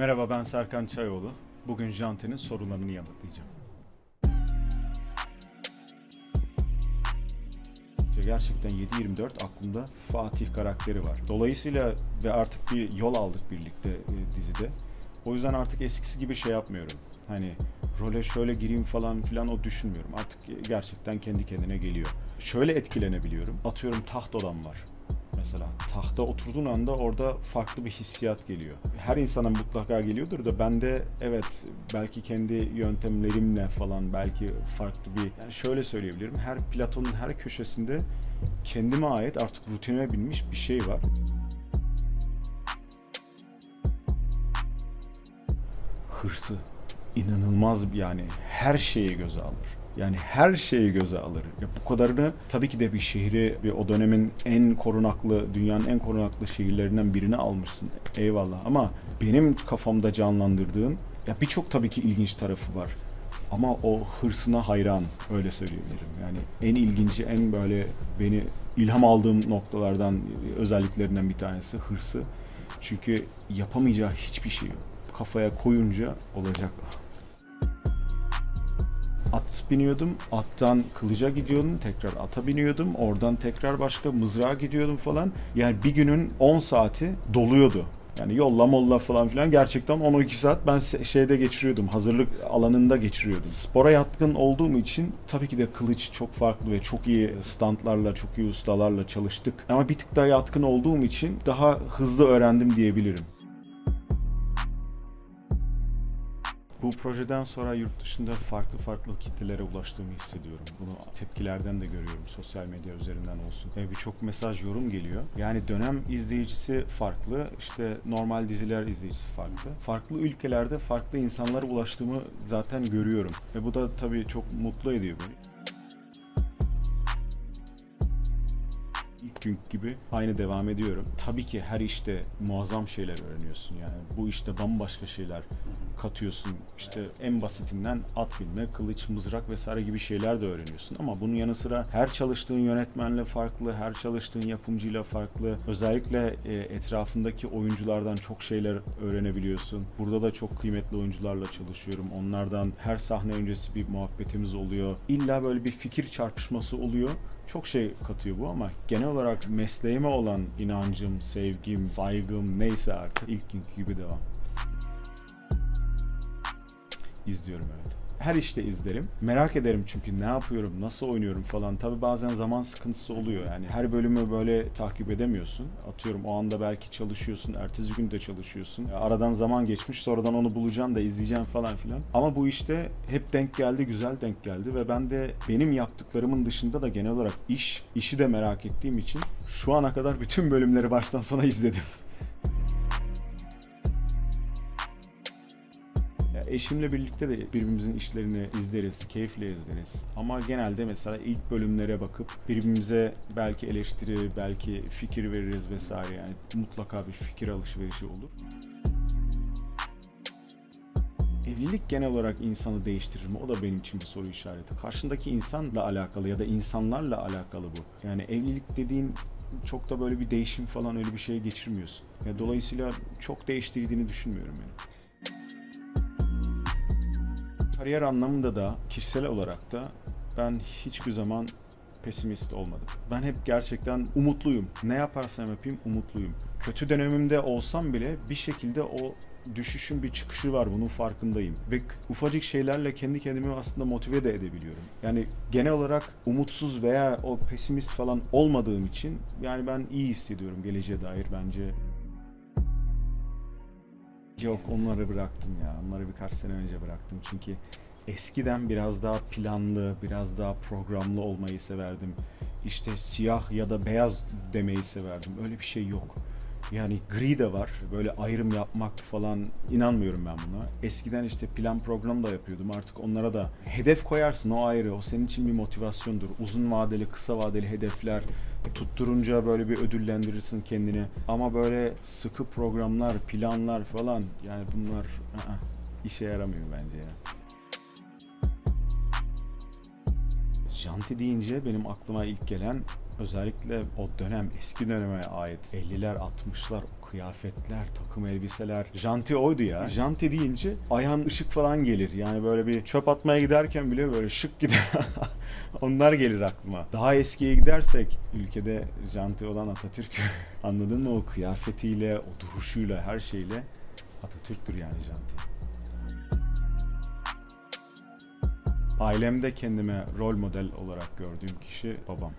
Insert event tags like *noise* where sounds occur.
Merhaba ben Serkan Çayoğlu. Bugün Jante'nin sorularını yanıtlayacağım. Gerçekten 7-24 aklımda Fatih karakteri var. Dolayısıyla ve artık bir yol aldık birlikte e, dizide. O yüzden artık eskisi gibi şey yapmıyorum. Hani role şöyle gireyim falan filan o düşünmüyorum. Artık gerçekten kendi kendine geliyor. Şöyle etkilenebiliyorum. Atıyorum taht odam var mesela. Tahta oturduğun anda orada farklı bir hissiyat geliyor. Her insana mutlaka geliyordur da ben de evet belki kendi yöntemlerimle falan belki farklı bir yani şöyle söyleyebilirim. Her Platon'un her köşesinde kendime ait artık rutine binmiş bir şey var. Hırsı inanılmaz yani her şeyi göze alır. Yani her şeyi göze alır. Ya bu kadarını tabii ki de bir şehri bir o dönemin en korunaklı, dünyanın en korunaklı şehirlerinden birini almışsın. Eyvallah ama benim kafamda canlandırdığım ya birçok tabii ki ilginç tarafı var. Ama o hırsına hayran öyle söyleyebilirim. Yani en ilginci, en böyle beni ilham aldığım noktalardan, özelliklerinden bir tanesi hırsı. Çünkü yapamayacağı hiçbir şey yok. Kafaya koyunca olacak at biniyordum. Attan kılıca gidiyordum. Tekrar ata biniyordum. Oradan tekrar başka mızrağa gidiyordum falan. Yani bir günün 10 saati doluyordu. Yani yolla molla falan filan gerçekten 10-12 saat ben şeyde geçiriyordum. Hazırlık alanında geçiriyordum. Spora yatkın olduğum için tabii ki de kılıç çok farklı ve çok iyi standlarla, çok iyi ustalarla çalıştık. Ama bir tık daha yatkın olduğum için daha hızlı öğrendim diyebilirim. Bu projeden sonra yurt dışında farklı farklı kitlelere ulaştığımı hissediyorum. Bunu tepkilerden de görüyorum sosyal medya üzerinden olsun. Ve birçok mesaj, yorum geliyor. Yani dönem izleyicisi farklı, işte normal diziler izleyicisi farklı. Farklı ülkelerde farklı insanlara ulaştığımı zaten görüyorum. Ve bu da tabii çok mutlu ediyor beni. İlk gün gibi aynı devam ediyorum. Tabii ki her işte muazzam şeyler öğreniyorsun yani. Bu işte bambaşka şeyler katıyorsun. İşte en basitinden at binme, kılıç, mızrak vesaire gibi şeyler de öğreniyorsun. Ama bunun yanı sıra her çalıştığın yönetmenle farklı, her çalıştığın yapımcıyla farklı. Özellikle e, etrafındaki oyunculardan çok şeyler öğrenebiliyorsun. Burada da çok kıymetli oyuncularla çalışıyorum. Onlardan her sahne öncesi bir muhabbetimiz oluyor. İlla böyle bir fikir çarpışması oluyor. Çok şey katıyor bu ama genel olarak mesleğime olan inancım, sevgim, saygım neyse artık ilk günkü gibi devam. İzliyorum evet. Her işte izlerim. Merak ederim çünkü ne yapıyorum, nasıl oynuyorum falan. Tabi bazen zaman sıkıntısı oluyor. Yani her bölümü böyle takip edemiyorsun. Atıyorum o anda belki çalışıyorsun, ertesi gün de çalışıyorsun. Aradan zaman geçmiş, sonradan onu bulacaksın da izleyeceksin falan filan. Ama bu işte hep denk geldi, güzel denk geldi ve ben de benim yaptıklarımın dışında da genel olarak iş, işi de merak ettiğim için şu ana kadar bütün bölümleri baştan sona izledim. *laughs* Ya eşimle birlikte de birbirimizin işlerini izleriz, keyifle izleriz. Ama genelde mesela ilk bölümlere bakıp birbirimize belki eleştiri, belki fikir veririz vesaire yani mutlaka bir fikir alışverişi olur. Evlilik genel olarak insanı değiştirir mi? O da benim için bir soru işareti. Karşındaki insanla alakalı ya da insanlarla alakalı bu. Yani evlilik dediğin çok da böyle bir değişim falan öyle bir şeye geçirmiyorsun. Ya dolayısıyla çok değiştirdiğini düşünmüyorum yani. Kariyer anlamında da kişisel olarak da ben hiçbir zaman pesimist olmadım. Ben hep gerçekten umutluyum. Ne yaparsam yapayım umutluyum. Kötü dönemimde olsam bile bir şekilde o düşüşün bir çıkışı var bunun farkındayım. Ve ufacık şeylerle kendi kendimi aslında motive de edebiliyorum. Yani genel olarak umutsuz veya o pesimist falan olmadığım için yani ben iyi hissediyorum geleceğe dair bence. Yok onları bıraktım ya. Onları birkaç sene önce bıraktım. Çünkü eskiden biraz daha planlı, biraz daha programlı olmayı severdim. İşte siyah ya da beyaz demeyi severdim. Öyle bir şey yok. Yani gri de var. Böyle ayrım yapmak falan inanmıyorum ben buna. Eskiden işte plan program da yapıyordum. Artık onlara da hedef koyarsın o ayrı. O senin için bir motivasyondur. Uzun vadeli, kısa vadeli hedefler tutturunca böyle bir ödüllendirirsin kendini. Ama böyle sıkı programlar, planlar falan yani bunlar ı-ı, işe yaramıyor bence ya. Janti deyince benim aklıma ilk gelen Özellikle o dönem eski döneme ait 50'ler 60'lar o kıyafetler, takım elbiseler. Janti oydu ya. Janti deyince ayağın ışık falan gelir. Yani böyle bir çöp atmaya giderken bile böyle şık gider. *laughs* Onlar gelir aklıma. Daha eskiye gidersek ülkede janti olan Atatürk. *laughs* Anladın mı? O kıyafetiyle, o duruşuyla, her şeyle Atatürk'tür yani janti. Ailemde kendime rol model olarak gördüğüm kişi babam.